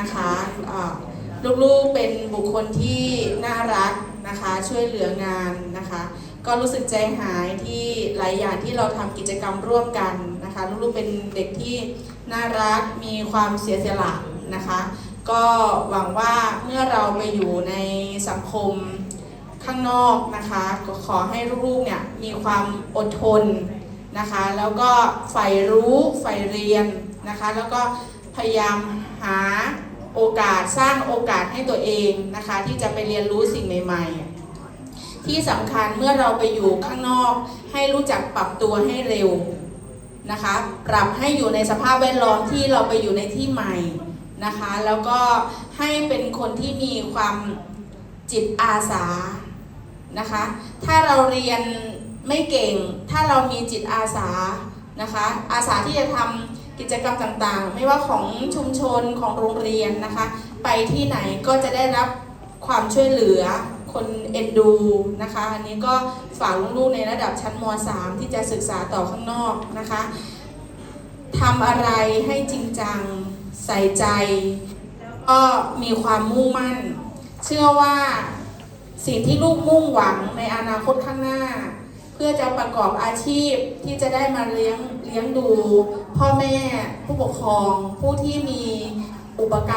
นะคะลูกๆเป็นบุคคลที่น่ารักนะคะช่วยเหลืองานนะคะ ก็รู้สึกใจหายที่หลายอย่างที่เราทำกิจกรรมร่วมกันนะคะลูกๆเป็นเด็กที่น่ารักมีความเสียสละนะคะ ก็หวังว่าเมื่อเราไปอยู่ในสังคมข้างนอกนะคะก็ขอให้ลูกๆเนี่ยมีความอดทนนะคะ แล้วก็ใฝ่รู้ใฝ่เรียนนะคะ แล้วก็พยายามหา โอกาสสร้างโอกาสให้ตัวเองนะคะ ที่จะไปเรียนรู้สิ่งใหม่ ๆ ที่สำคัญเมื่อเราไปอยู่ข้างนอก ให้รู้จักปรับตัวให้เร็วนะคะ ปรับให้อยู่ในสภาพแวดล้อมที่เราไปอยู่ในที่ใหม่นะคะ แล้วก็ให้เป็นคนที่มีความจิตอาสานะคะ ถ้าเราเรียนไม่เก่ง ถ้าเรามีจิตอาสานะคะ อาสาที่จะทำ กิจกรรมต่างๆ ไม่ว่าของชุมชนของโรงเรียนนะคะ ไปที่ไหนก็จะได้รับความช่วยเหลือคนเอ็นดูนะคะ อันนี้ก็ฝากลูกๆในระดับชั้นม .3 ที่จะศึกษาต่อข้างนอกนะคะทำอะไรให้จริงจังใส่ใจ แล้วก็มีความมุ่งมั่น เชื่อว่าสิ่งที่ลูกมุ่งหวังในอนาคตข้างหน้า พื่อจะประกอบอาชีพที่จะได้มาเลี้ยงเลี้ยงดู พ่อแม่ผู้ปกครองผู้ที่มีอุปการ